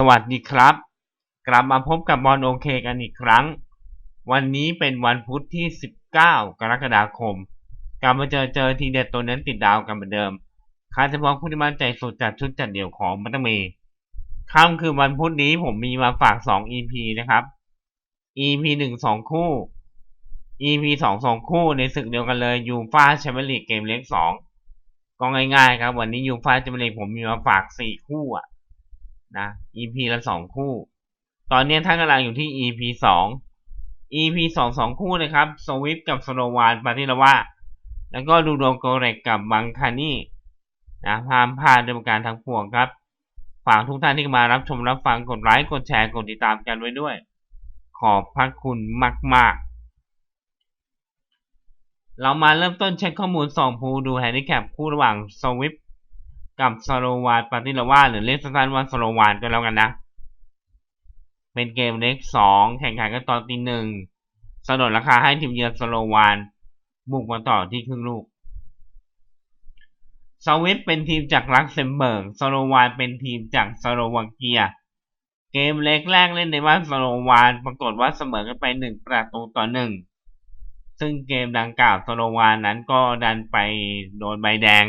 สวัสดีครับ กลับมาพบกับบอลโอเคกันอีกครั้ง วันนี้เป็นวันพุธที่ 19 กรกฎาคม กลับมาเจอเจอทีเด็ดตัวนั้นติดดาวกันเหมือนเดิมคาเฉพาะผู้ที่มั่นใจสุดจัดชุดจัดเดี่ยวของมัตเตอร์เมย์ค่ำคือวันพุธนี้ผมมีมาฝาก 2 EP นะครับ EP 1 2 คู่ EP 2 2 คู่ในศึกเดียวกันเลยยูฟ่าแชมเปี้ยนลีกเกมเล็ก2ก็ง่ายๆครับ วันนี้ยูฟ่าแชมเปี้ยนลีกผมมีมาฝาก 4 คู่อะ นะ EP ละสองคู่ ตอนนี้ท่านกำลังอยู่ที่ EP สอง EP สองสองคู่นะครับสวิฟกับสโนวานปาติลาวาแล้วก็ดูโดโกเรกกับบังคานี่นะพามพาดด้วยการทางปวงครับ ฝากทุกท่านที่มารับชมรับฟังกดไลค์กดแชร์กดติดตามกันไว้ด้วย ขอบพระคุณมาก ๆ เรามาเริ่มต้นเช็คข้อมูลสองภูดูแฮนดิแคปคู่ระหว่างสวิฟ กับสโลวานปาติลาวาหรือเรียกสั้นๆว่าสโลวานก็แล้วกันนะ เป็นเกมเล็กสองแข่งขันกันตอนตีหนึ่งสนนราคาให้ทีมเยือนสโลวานบุกมาต่อที่ครึ่งลูกสวิตเป็นทีมจากลักเซมเบิร์กสโลวานเป็นทีมจากสโลวาเกีย เกมเล็กแรกเล่นในบ้านสโลวานปรากฏว่าเสมอกันไปหนึ่งประตูต่อหนึ่งซึ่งเกมดังกล่าวสโลวานนั้นก็ดันไปโดนใบแดง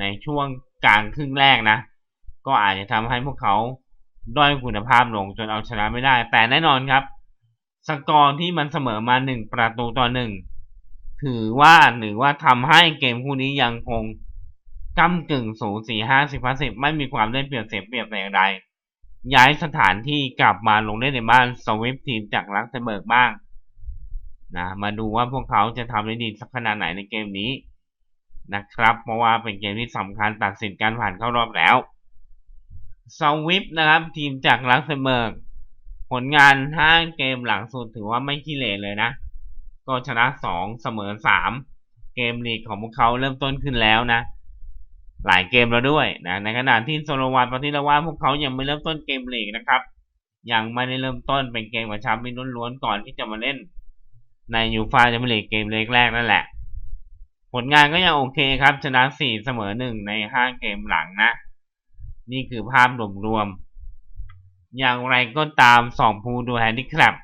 ในช่วงกลางครึ่งแรกนะ ก็อาจจะทำให้พวกเขาด้อยคุณภาพลงจนเอาชนะไม่ได้ แต่แน่นอนครับ สกอร์ที่มันเสมอมาหนึ่งประตูต่อหนึ่งถือว่าหรือว่าทำให้เกมคู่นี้ยังคงก้ากึ่งสูสีห้าสิบห้าสิบไม่มีความได้เปรียบเสียเปรียบแต่อย่างใดย้ายสถานที่กลับมาลงเล่นในบ้านสวิฟทีมจากลักเซมเบิร์กบ้างนะมาดูว่าพวกเขาจะทำได้ดีสักขนาดไหนในเกมนี้ นะครับ เพราะว่าเป็นเกมที่สำคัญตัดสินการผ่านเข้ารอบแล้วซาวิฟนะครับ ทีมจากลักเซมเบิร์กผลงาน5เกมหลังสุดถือว่าไม่ขี้เหร่เลยนะ ก็ชนะ2เสมอ3เกมลีกของพวกเขาเริ่มต้นขึ้นแล้วนะ หลายเกมแล้วด้วยนะในขณะที่โซโลวานปฏิลาวาพวกเขายังไม่เริ่มต้นเกมลีกนะครับ ยังไม่ได้เริ่มต้นเป็นเกมกับแชมป์ล้วนๆก่อนที่จะมาเล่นในยูฟาแชมเปี้ยนลีกเกมเล็กแรกนั่นแหละ ผลงานก็ยังโอเคครับ ชนะสี่เสมอหนึ่งในห้าเกมหลังนะ นี่คือภาพรวมๆ อย่างไรก็ตามสองภูดูแฮนดี้ครับ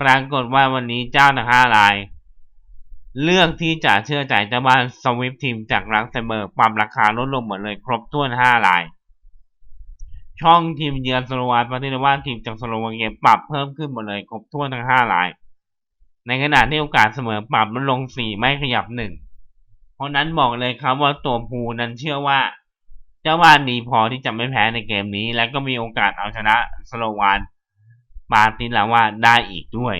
ปรากฏว่าวันนี้เจ้าทั้งห้าราย เลือกที่จะเชื่อใจเจ้าบ้านสวิฟทีมจากรังเซเบิร์กปรับราคาลดลงหมดเลยครบถ้วนห้าราย ช่องทีมเยือนสโลวาปฏิวัติทีมจากสโลวาเกียปรับเพิ่มขึ้นหมดเลยครบถ้วนทั้งห้าราย ในขณะที่โอกาสเสมอปรับลดลงสี่ไม่ขยับหนึ่ง ราะนั้นบอกเลยครับว่าตัวภูนั้นเชื่อว่า เจ้าบ้านดีพอที่จะไม่แพ้ในเกมนี้ และก็มีโอกาสเอาชนะสโลวานปาตินลาวาได้อีกด้วย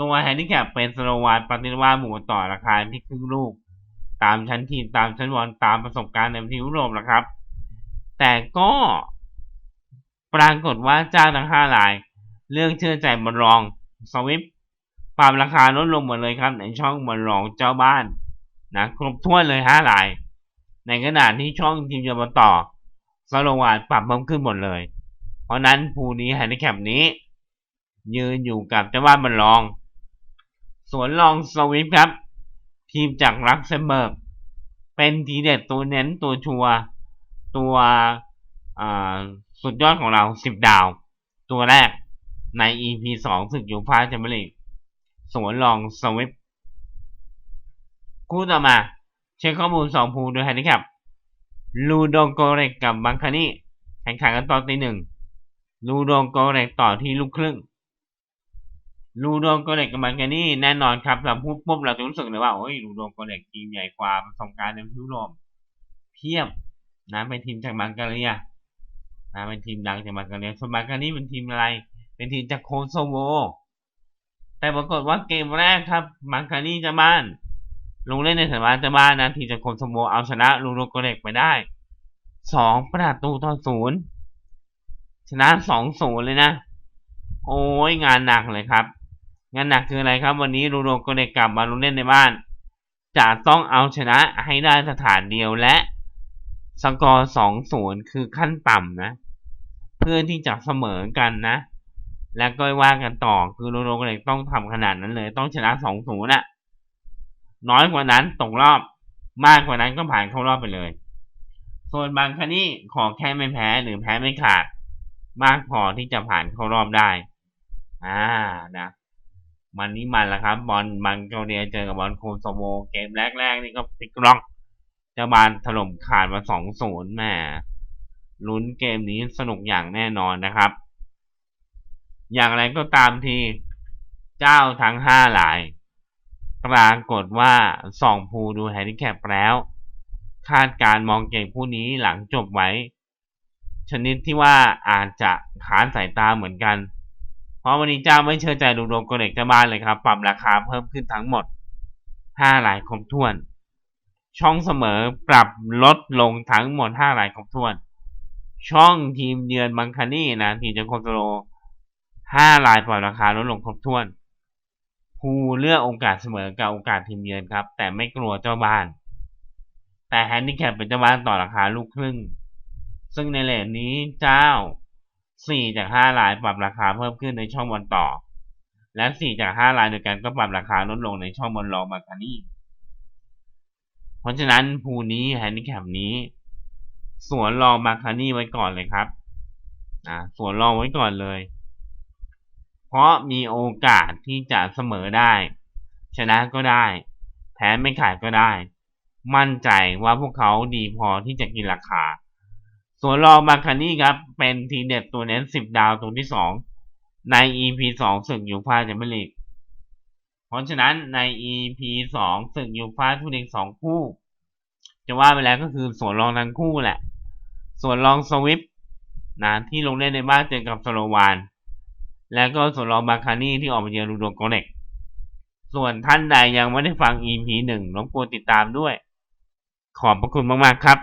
ตัวแฮนดิแคปเป็นสโลวานปาติลาวาหมู่ต่อราคาที่ครึ่งลูก ตามชั้นทีมตามชั้นบอลตามประสบการณ์ในทีมยุโรปนะครับ แต่ก็ปรากฏว่าเจ้าทั้งห้าราย เรื่องเชื่อใจบอลรองสวิปปรับราคาลดลงหมดเลยครับในช่องบอลรองเจ้าบ้าน นะครบถ้วนเลยห้าลาย ในขณะที่ช่องทีมจะมาต่อสโลวานปรับเพิ่มขึ้นหมดเลย เพราะนั้นภูนี้แฮนดิแคปนี้ ยืนอยู่กับเจ้าบ้านบอลรอง สวนรองสวิฟครับ ทีมจากรักเซมเบิร์กเป็นทีเด็ดตัวเน้นตัวชัวตัวสุดยอดของเราสิบดาว ตัวแรกใน EP 2ศึกยูฟ่าแชมเปี้ยนลีกสวนรองสวิฟ คู่ต่อมาเช็คข้อมูลสองภูโดยแฮนดิแคปลูโดโกเรกกับบังคานี่แข่งขันกันต่อตีหนึ่งลูโดโกเรกต่อที่ลูกครึ่งลูโดโกเรกกับบังคานี่แน่นอนครับเราพูดปุ๊บเราจะรู้สึกเลยว่าโอ้ยลูโดโกเรกทีมใหญ่กว่าประสบการณ์ในยุโรปเพียบนะเป็นทีมจากบังกาเรียนะเป็นทีมดังจากบังกาเรียส่วนบังกานี่เป็นทีมอะไร เป็นทีมจากโคโซโวแต่ปรากฏว่าเกมแรกครับบังกานี่จะบ้าน ลงเล่นในสนามเจ้าบ้านนะทีจากคมสโมเอาชนะลูโรโกเล็กไปได้สองประตูต่อศูนย์ชนะสองศูนย์เลยนะ โอ้ยงานหนักเลยครับ งานหนักคืออะไรครับ วันนี้ลูโรโกเล็กกลับมาลงเล่นในบ้านจะต้องเอาชนะให้ได้สถานเดียวและสกอร์สองศูนย์คือขั้นต่ำนะ เพื่อที่จะเสมอกันนะ แล้วก็ว่ากันต่อคือโรโรโกเล็กต้องทำขนาดนั้นเลย ต้องชนะสองศูนย์อะ น้อยกว่านั้นตกรอบ มากกว่านั้นก็ผ่านเข้ารอบไปเลย ส่วนบางคนี่ขอแค่ไม่แพ้หรือแพ้ไม่ขาด มากพอที่จะผ่านเข้ารอบได้ อ่านะมันนี่มันละครับ บอลบังโกเนียเจอกับบอลโคโซโวเกมแรกๆนี่ก็พลิกล็อกเจ้าบานถล่มขาดมาสองศูนย์แหม่ลุ้นเกมนี้สนุกอย่างแน่นอนนะครับ อย่างไรก็ตามที เจ้าทั้งห้าหลาย ปรากฏว่าสองภูดูแฮนดิแคปแล้ว คาดการมองเก่งผู้นี้หลังจบไว้ ชนิดที่ว่าอาจจะขานสายตาเหมือนกัน เพราะวันนี้เจ้าไม่เชื่อใจดูดวงกเด็กเจ้าบ้านเลยครับ ปรับราคาเพิ่มขึ้นทั้งหมดห้าหลายครบถ้วน ช่องเสมอปรับลดลงทั้งหมดห้าหลายครบถ้วน ช่องทีมเยือนบังคานี่นะทีมจากโคโซโลห้าลายปรับราคาลดลงครบถ้วน ภูเลือกโอกาสเสมอกับโอกาสทีมเยือนครับ แต่ไม่กลัวเจ้าบ้าน แต่แฮนดิแคปเป็นเจ้าบ้านต่อราคาลูกครึ่ง ซึ่งในเลทนี้เจ้า 4 จาก 5 ลายปรับราคาเพิ่มขึ้นในช่องบอลต่อ และ 4 จาก 5 ลายเดียกันก็ปรับราคาลดลงในช่องบอลรองมาคานี่เพราะฉะนั้นภูนี้แฮนดิแคปนี้ สวนรองมาคานี่ไว้ก่อนเลยครับอ่าสวนรองไว้ก่อนเลย เพราะมีโอกาสที่จะเสมอได้ ชนะก็ได้ แพ้ไม่ขายก็ได้ มั่นใจว่าพวกเขาดีพอที่จะกินราคา ส่วนรองมาคานี่ครับ เป็นทีเด็ดตัวเน้น10ดาวตัวที่2ใน EP 2ศึกยูฟาแชมเปี้ยนลีกเพราะฉะนั้นใน EP 2ศึกยูฟาทุนเอง2คู่ จะว่าไปแล้วก็คือส่วนรองทั้งคู่แหละ ส่วนรองสวิฟนะที่ลงเล่นในบ้านเจอกับสโลวาน แล้วก็ส่วนรองบาคานี่ที่ออกมาเยือนรูโดโกเน็กส่วนท่านใดยังไม่ได้ฟัง EP 1รบกวนติดตามด้วย ขอบพระคุณมาก ๆ ครับ